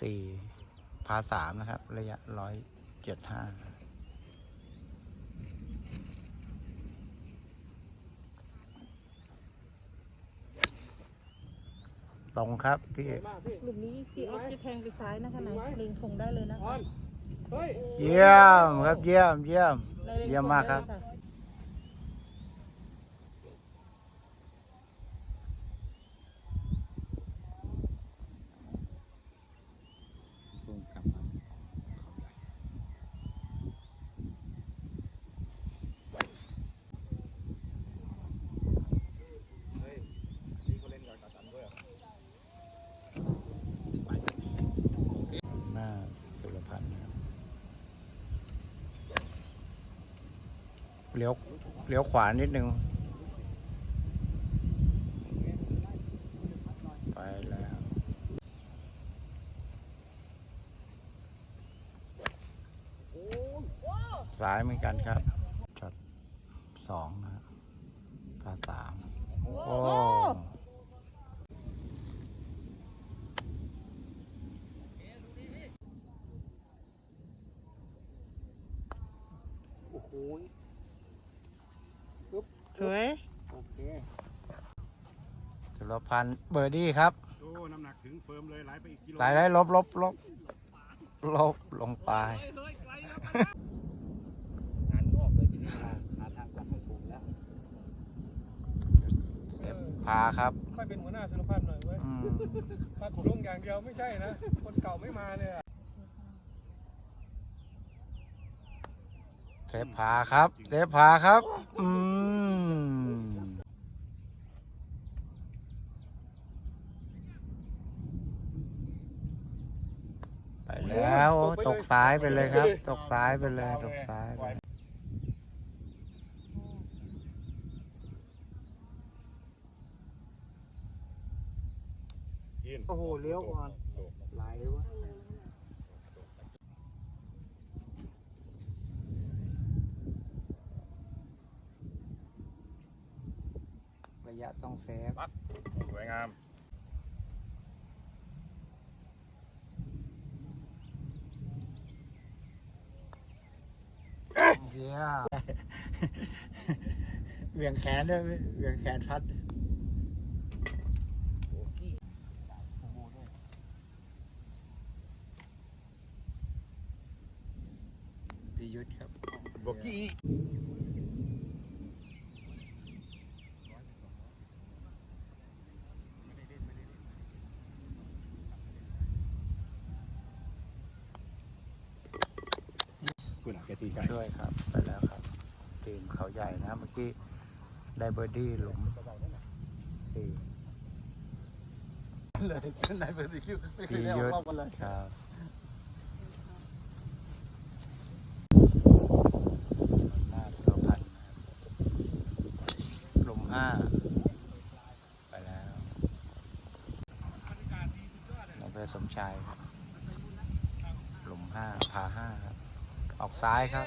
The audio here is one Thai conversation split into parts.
สี่พาสามนะครับ ระยะร้อยเจ็ดห้าตรงครับพี่มากพี่กลุ่มนี้พี่ออฟจะแทงไปซ้ายนะคะไหนเล็งคงได้เลยนะออนเฮ้ยเยี่ยมครับเยี่ยมเยี่ยมได้ล็งเยี่ยมมากครับ ได้เลยะ เฮ้ยนี่เขาเล่นกับกาตันด้วยเหรอ หน้าสุรพันธ์นะครับ เลี้ยวเลี้ยวขวานิดนึง ไปแล้ว สายเหมือนกันครับช็อตสองนะครับพาสามโอ้ โอ้โห สวย โอเค สุรพันธ์เบอร์ดี้ครับโอ้น้ำหนักถึงเฟิร์มเลยไหลไปอีกกิโลไหลไหลลบลบลบลบลงไปงานงอกเลยทีนี้หาหาทางกลับไม่ถูกแล้วเก็บพาครับค่อยเป็นหัวหน้าสุรพันธ์หน่อยเว้ยอืมพัดลงอย่างเดียวไม่ใช่นะ คนเก่าไม่มาเลยอะเซฟพาครับ เซฟพาครับ อืม แล้วโอ้ตกซ้ายไปเลยครับ ตกซ้ายไปเลยตกซ้ายไปยินโอ้โหเลี้ยวก่อนไหลวะระยะต้องเซฟสวยงาม เยี่ยมเหวี่ยงแขนด้วยเหวี่ยงแขนพัด พิยุทธครับ โบกี้ คุณอาแกตีไก่ช่วยครับ ไปแล้วครับ ทีมเขาใหญ่นะเมื่อกี้ได้เบอร์ดี้หลุมสี่เลยไหนเป็นสิคิวไม่เคพิยได้อยุอทกรอบกันเลยธครับหน้าสุรพันธ์หลุมห้าไปแล้วนายเพชรสมชายครับ หลุมห้าพาห้าครับ ออกซ้ายครับ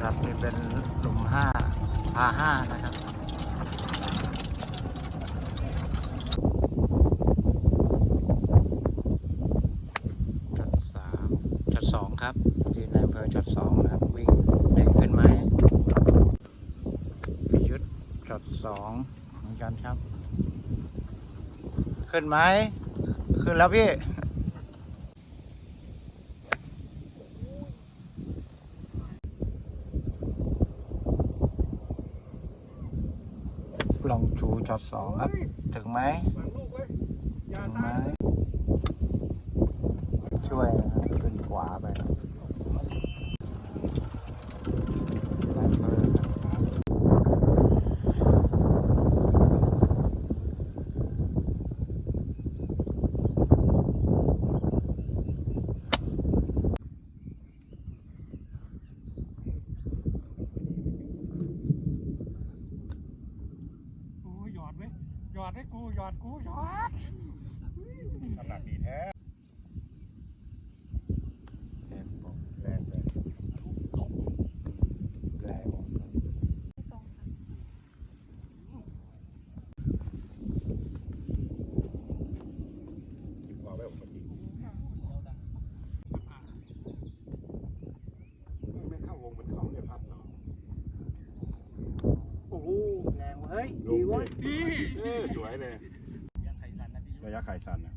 ครับนี่เป็นหลุมห้าพาห้านะครับช็อตสามช็อตสองครับทีนายอำเภอช็อตสองนะครับ วิ่งเด้งขึ้นไหมพิยุทธช็อตสองเหมือนกันครับ ขึ้นไหม ขึ้นแล้วพี่ ลองชูช็อตสองครับ ถึงไหม ฝังลูกเว้ยอ ถึ ย่าง ไหม ซ้าย ช่วยนะครับขึ้นขวาไปครับไลเฟอร์ครับ โอ้ยหยอดเว้ยหยอดให้กูหยอดกูหยอด น้ำหนักดีแท้แรงเลย แรง ว้ยดีเว้ยดีเออสวยเลยระยะไขสันนะ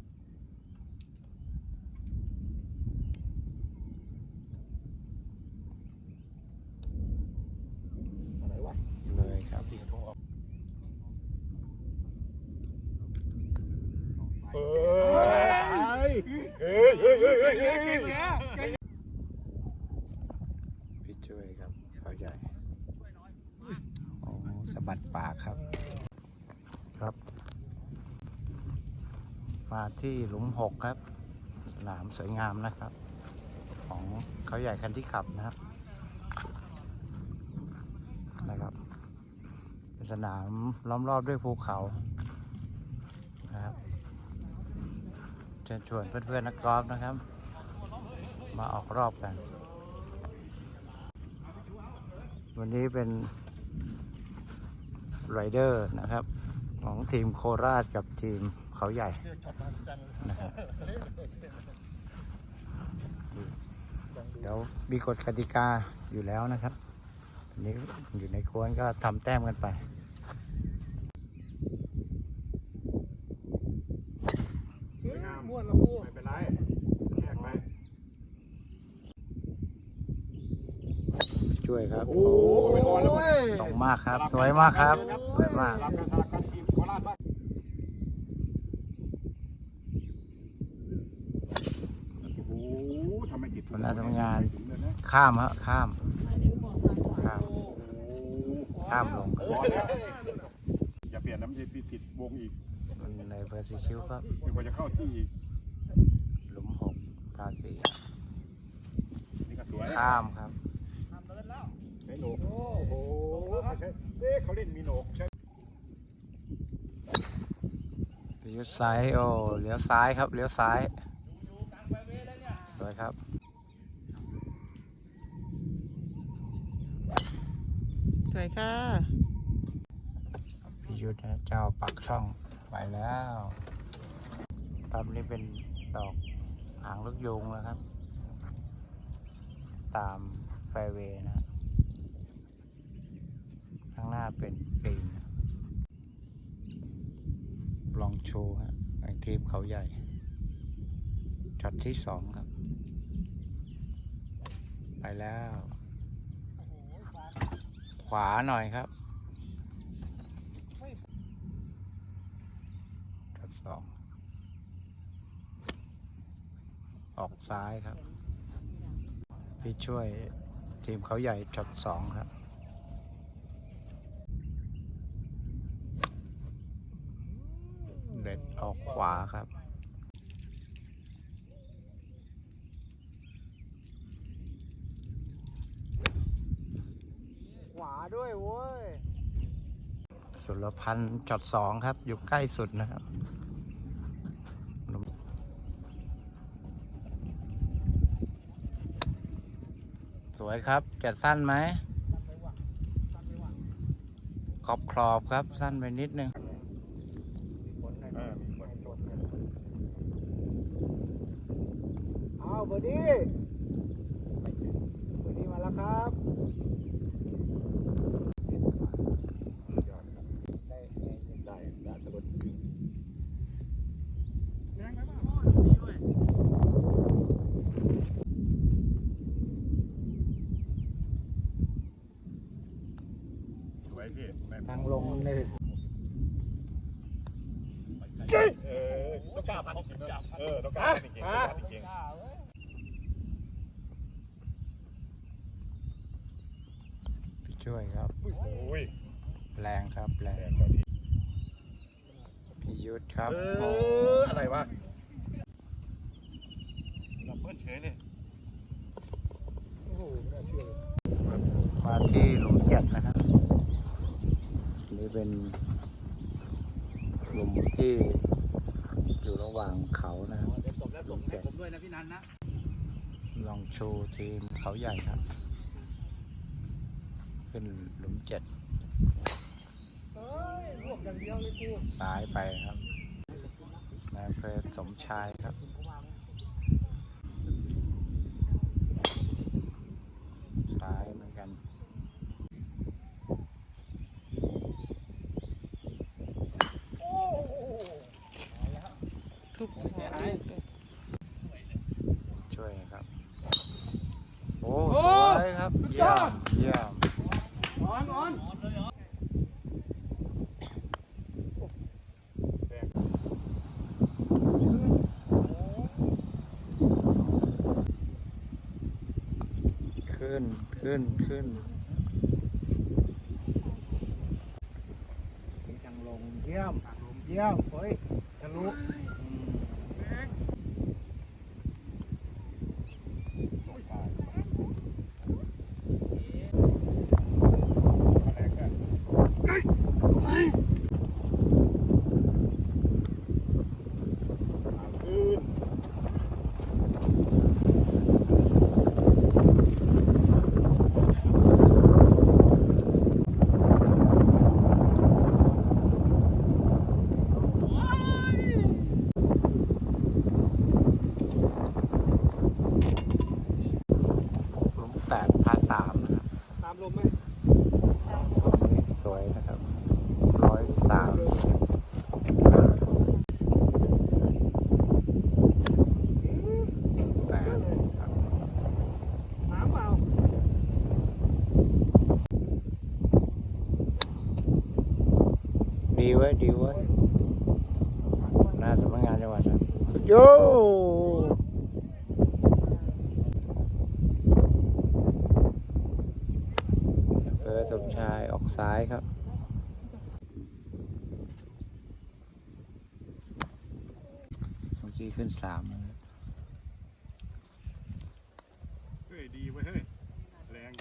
อะไรวะ เลยครับ เฮ้ยเฮ้ยเฮ้ยเฮ้ยเฮ้ยเฮ้ย พี่ช่วยครับเขาใหญ่โอ้สะบัดปากครับ ครับ มา ที่หลุมหกครับ สนามสวยงามนะครับ ของเขาใหญ่คันที่ขับนะครับนะครับเป็นสนามล้อมรอบด้วยภูเขานะครับเชิญชวนเพื่อนๆนักกอล์ฟนะครับ มาออกรอบกัน วันนี้เป็นไรเดอร์นะครับ ของทีมโคราชกับทีม เขาใหญ่นะครับเดี๋ยวมีกฎกติกาอยู่แล้วนะครับอันนี้อยู่ในกวนก็ทำแต้มกันไปสวยงามม้วนละพูไม่เป็นไรแยกไปช่วยครับ โอ้โหไม่นอนแล้วเว้ยตรงมากครับ สวยมากครับ สวยมาก รับกันสลับกันทีมโคราชบ้างโอ้โห ทำไมติดวันนั้นทำงานถึเลยนะข้ามฮะข้าม ข้ามโอ้โหข้ามลงพอแล้วอย่าเปลี่ยนน้ำจะติดวงอีกในเบอร์ซิคิวครับดีกว่าจะเข้าที่อีกหลุมหกพาสีนี่ก็สวยข้ามครับใช้โหนกโอ้โหไม่ใช่เอ๊ะเขาเล่นมีโหนกใช่เลี้ยวซ้ายโอ้เลี้ยวซ้ายครับเลี้ยวซ้ายสวยครับ สวยค่ะพิยุทธนะเจ้าปักช่องไปแล้วครับนี่เป็นดอกหางลูกยุงนะครับ ตามแฟเวย์นะข้างหน้าเป็นปีนลองโชว์ฮะในทีมเขาใหญ่ช็อตที่สองครับ ไปแล้ว วาหน่อยครับช็อตสอง ออกซ้ายครับ พี่ช่วยทีมเขาใหญ่ช็อตสองครับเด็ดออกขวาครับ ขวา ด้วยโว้ย สุรพันธ์จอดสองครับ อยู่ใกล้สุดนะครับสวยครับจะสั้นไหมขอบครอบครับ สั้นไปนิดนึงเออมีคนโดนอ้าวเบอร์ดี้เบอร์ดี้มาแล้วครับ ยอดครับได้ได้ได้ตลอดจริง แรงไปป่ะ สวยพี่ไม่ ทางลงนี่ เออต้องกล้าพันจริงๆเออต้องกล้าพันจริงๆต้องกล้าพันจริง พี่ช่วยครับ ๆโอ้ย แรงครับ แร แรง งกว่าที่ พี่ยุทธ ครับ เอโอ้ออะไรวะดับเบิ้ลเฉยเลยโอ้โหไม่น่าเชื่อเลยมาที่หลุมเจ็ดนะครับ นี่เป็นหลุมที่อยู่ระหว่างเขานะครับหลุมเจ็ดผมด้วยนะพี่นันนะ ลองโชว์ทีมเขาใหญ่ครับ ขึ้นหลุมเจ็ดเฮ้ยรวบอย่างเดียวเลยกู ซ้ายไปครับนาย เภอสมชายครับซ้ายเหมือนกันทุกช่วยครับ โอ้สวยครับ เยี่ยมเยี่ยม ขึ้นขึ้นขึ้นมีทางลงเยี่ยม เยี่ยมเฮ้ยทะลุอืม ขึ้น หลุมแปดพาสามนะครับ ตามลมไหม ตรงนี้สวยนะครับ ร้อยสามแปดครับ ตามเปล่า ดีไว้ยดีไว้ยหน้าสำนักงานจังหวัดนะโยเออสมชายออกซ้ายครับเมื่อกี้ขึ้นสามแล้วนะ เฮ้ยดีเว้ยเฮ้ยแรง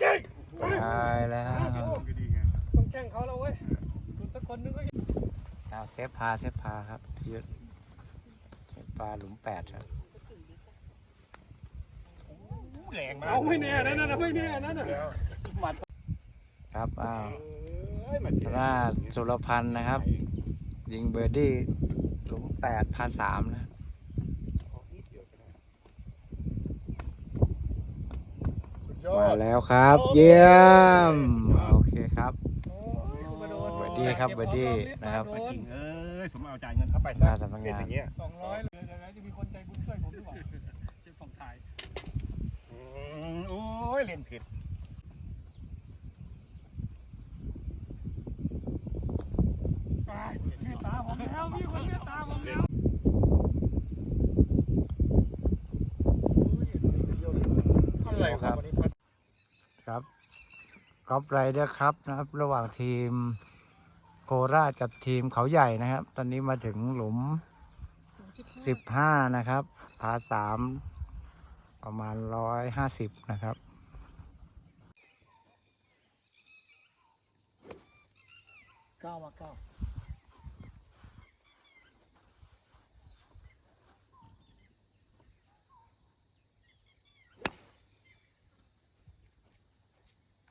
ตายแล้ว ก็ดีไง ต้องแข่งเขาแล้วเว้ยคุณสักคนนึงก็ เอาเทปพาเทปพาครับพี่ยุทธเทปพาหลุมแปดครับแรงมากเอาไม่แน่นะนั่นนะไม่แน่นะน่ะครับอ้าวเอ้ยมาเสียหน้าสุรพันธ์นะครับ ยิงเบอร์ดี้หลุมแปดพาสามนะสุดยอมาดแล้วครับ เยี่ยม โอเคครับโอ้ยมาโดนเบอร์ดี้ครับเบอร์ดี้นะครับโดจริง เอ้ยสมเอาจ่ายเงินเข้าไปหน้าสำนักงาน เป็นอย่างเงี้ยสองร้อยเลยยังไงจะมีคนใจบุญช่วยผมหรือเปล่าเจ็บฝั่งไทยอืมโอ้ยเล่นผิดไปเมตตาผมแล้วมีคนเมตตาผมแล้วอะไรครับวันนี้พัด ครับกอล์ฟไรเดอร์ครับนะครับ ระหว่างทีม โคราชกับทีมเขาใหญ่นะครับ ตอนนี้มาถึงหลุมสิบห้านะครับ พาสามประมาณร้อยห้าสิบนะครับเก้ามาเก้า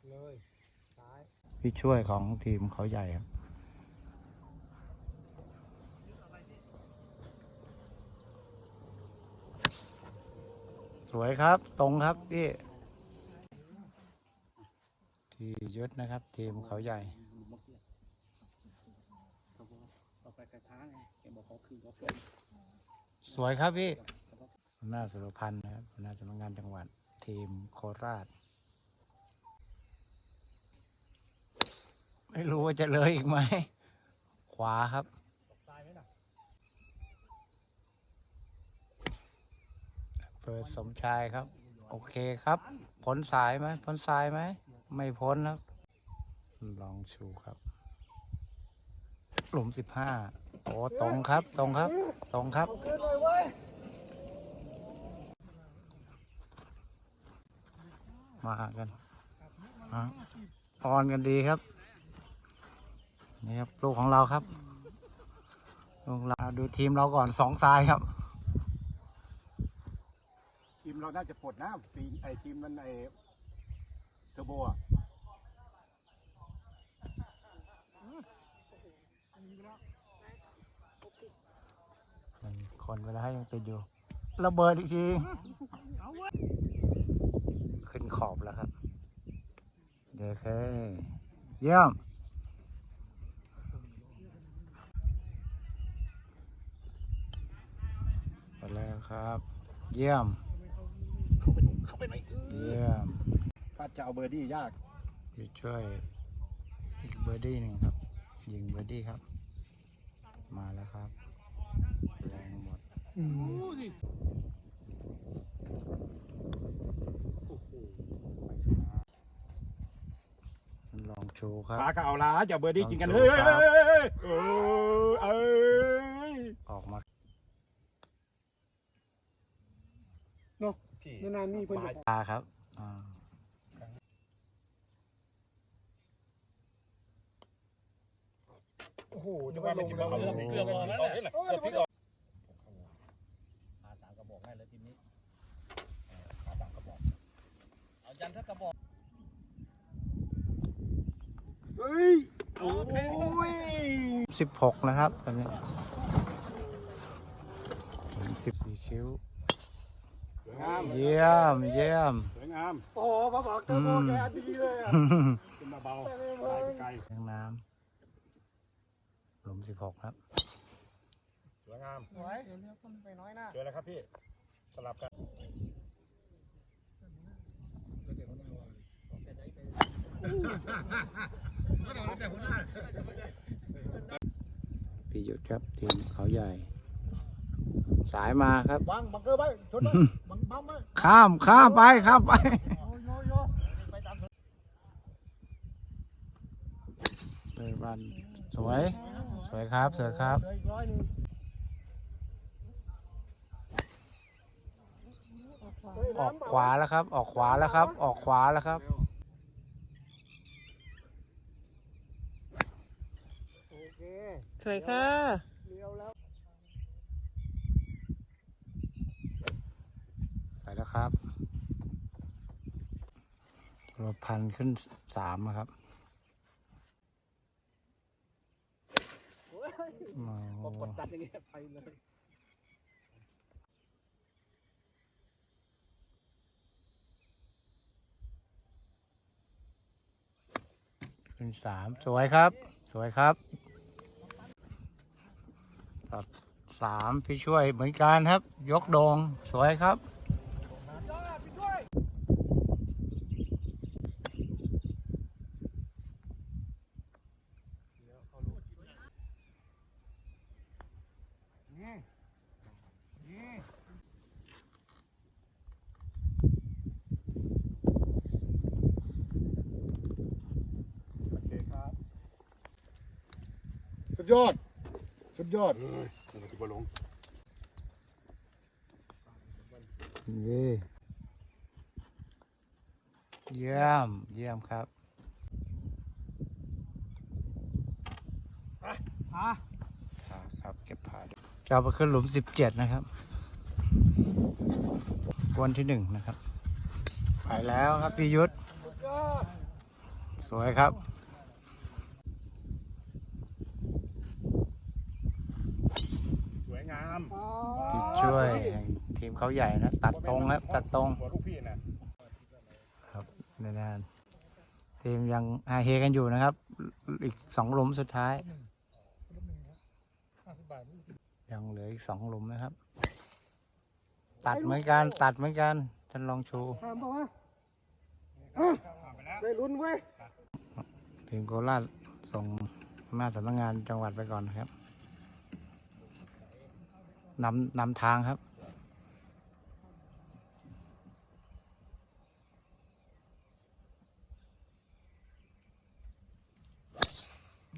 เลยซ้ายพี่ช่วยของทีมเขาใหญ่ครับ สวยครับ ตรงครับพี่ ทียุทธนะครับ ทีมเขาใหญ่สวยครับพี่หน้าสุรพันธ์นะครับหน้าสำนักงานจังหวัด ทีมโคราช ไม่รู้ว่าจะเลยอีกไหม ขวาครับ ตายไหมน่ะ เปิดสมชายครับ โอเคครับ พ้นสายไหมพ้นสายไหม ไม่พ้นครับ ลองชูครับ หลุมสิบห้าโอ้ตรงครับ ตรงครับ ตรงครับขึ้นเลยเว้ยมากันฮะออนกันดีครับ นี่ครับ ลูกของเราครับ ลูกเราดูทีมเราก่อนสองทรายครับ เราน่าจะปลดนะทีไอทีมนั้นไอเทอร์โบอะมันคอนเวลาให้ยังติดอยู่ ระเบิดอีกที ขึ้นขอบแล้วครับ เดี๋ยวเคเยี่ยมไปแล้วครับ เยี่ยม เข้าไปหนุ่มเข้าไปไหนเยี่ยมพัดจะเอาเบอร์ดี้ยากพี่ช่วยอีกเบอร์ดี้หนึ่งครับ ยิงเบอร์ดี้ครับ มาแล้วครับ แรงหมดโอ้สิโอ้โหไปช้าลองชูครับปลาก็เอาละจะเบอร์ดี้กินกัน เฮ้ยเฮ้ยเฮ้ยเฮ้ยเออเอ้ยออกมา นานๆนี่เพิ่นจะปลาครับอ่าโอ้โหจะว่าไม่กินเราเริ่มเกเกลืลืออกักันนทีแล้วนี้เนี่ยเกลือพริกออกอาสามกระบอกได้แล้วทีนี้อาสามกระบอกเอายันทักกระบอกเฮ้ยโอ้ยสิบหกนะครับตอนนี้สิบสี่คิ้วสวย งามเยี่ยมเยี่ยมสวยงามโอ้โหมาบอกเทอร์โบแกดีเลยอะขึ้นมาเบาไปไกลเลี้ยงน้ำหลุมสิบหกครับ สวยงามสวยเดี๋ยวเลี้ยวคนไปน้อยหน้าเจอแล้วครับพี่สลับกันพี่หยุดครับทีมเขาใหญ่ สายมาครับบังบังเกอร์ไว้ชนไว้บังบังไว้ข้ามข้ามไปข้ามไป โยโยโยเลยบันสวย สวยครับ สวยครับเหลืออีกร้อยหนึงออกขวาแล้วครับ ออกขวาแล้วครับ ออกขวาแล้วครับ โอเค สวยค่ะ เลี้ยวแล้ว ไปแล้ว ครับรถพันขึ้นสามนะครับโอ้กดดันอย่างเงี้ยไปเลยขึ้นสามสวยครับ สวยครับตัดสามพี่ช่วยเหมือนกันครับ ยกโดงสวยครับ นี่นี่ โอเคครับ สุด ยอด สุดยอดเฮ้ยมันจะลงนี่เยี่ยม เยี่ยมครับอะอ่าครับเก็บผ่าด้วยจะเอาไปขึ้นหลุมสิบเจ็ดนะครับวันที่หนึ่งนะครับ ไปแล้วครับพี่ยุทธยอดสวยครับ ส วยงามอ๋อพี่ช่วยแห่งทีมเขาใหญ่นะ ตัดตรงครับตัดตรงหัวลูกพี่น่ะครับแน่นๆทีมยังฮาเฮกันอยู่นะครับ อีกสองหลุมสุดท้ายห้าสิบบาทยังเหลืออีกสองหลุมนะครับ ตัดเหมือนกันตัดเหมือนกันท่านลองชูถามบอกว่าได้ลุ้นเว้ยทีมโคราชส่งหน้าจสำนักงานจังหวัดไปก่อนนะครับ นำนำทางครับ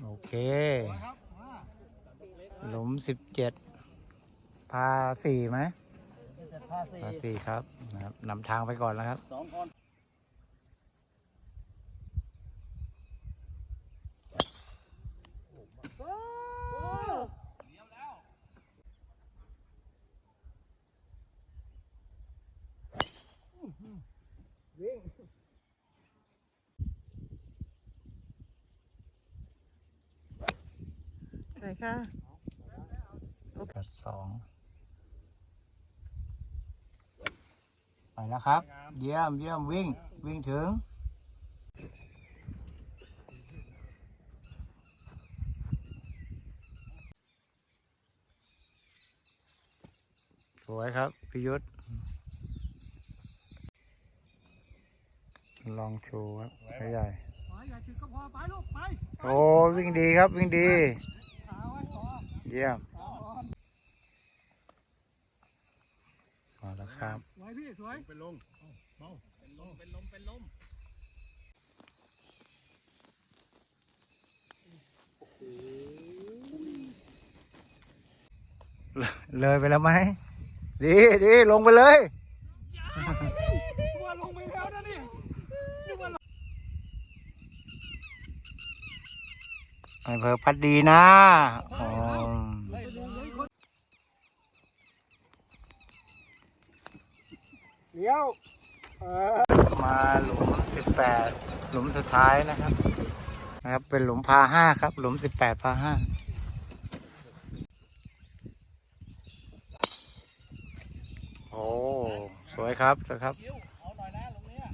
โอเคหลุมสิบเจ็ดพาสี่ไหมพาสี่ครับนะครับนำทางไปก่อนแล้วครับสองคน วิ่งสวยค่ะกัดสองไปแล้วครับ เยี่ยมเยี่ยมวิ่ง วิ่งถึงสวยครับพิยุทธ ลองชูครับใหญ่ใหญ่ชูก็พอไปลูกไปโอ้วิ่งดีครับวิ่งดี เยี่ยมพอแล้วครับสวยพี่สวยเป็นลมเป็นลมเป็นลมเป็นลมเลยไปแล้วไหม ดีดีลงไปเลย อำเภอพัดดีนะอ๋อเลี้ยวมาหลุมสิบแปดหลุมสุดท้ายนะครับนะครับ เป็นหลุมพาห้าครับ หลุมสิบแปดพาห้าโอ้ สวยครับสวยครับ คิ้วเอาหน่อยนะตรงเนี้ย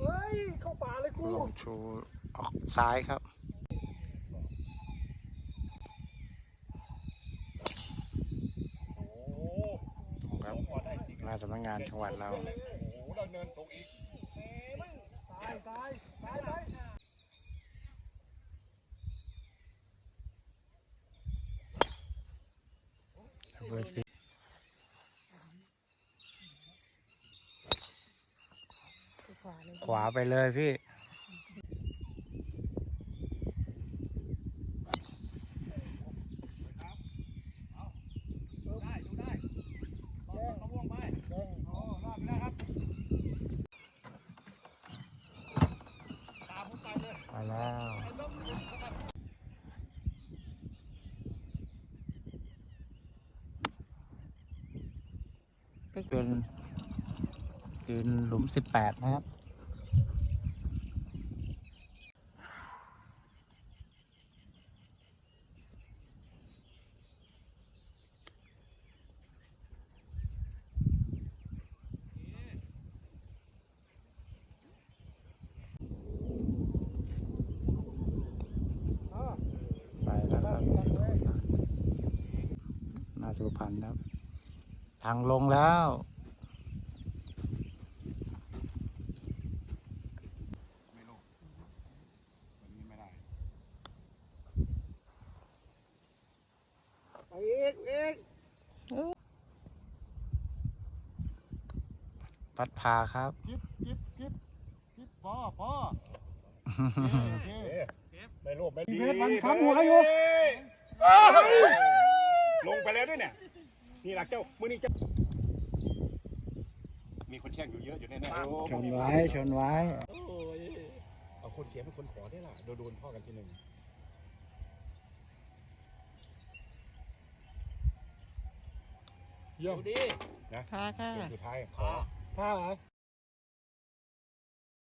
เฮ้ย เข้าป่าเลงชูออกซ้ายครับโอ้โหครับพองหน้าสำนักงานจังหวัดเราโอ้โหเราเนินตรงอีกตายตายตายตายเบอร์สี่ขวายขวาไปเลยพี่ ได้ดูได้ลองต้นมะม่วงไป อ๋อรอดไปแล้วครับ ตามผมไปเลย ไป แล้ว เป็นเป็นหลุมสิบแปดนะครับ ไปแล้วครับนาสุพรรณครับ ทางลงแล้ว ไม่ลงวันนี้ไม่ได้ไปอีกอีกพัดพาครับ กิ๊บกิ๊บกิ๊บกิ๊บพอพอโอเคไม่โลภไม่มีดีเพชรมันค้ำหัวอยู่ ลงไปแล้วด้วยเนี่ย นี่หลักเจ้ามือนี้เจ้า มีคนแช่งอยู่เยอะอยู่แน่ๆโอ้ชนไว้ชนไว้เอาคนเสียเป็นคนขอได้ล่ะโดนโดนพ่อกันทีหนึ่งเยี่ยมดูดิพาค่ะเกมสุดท้ายขอผ้าเหรอ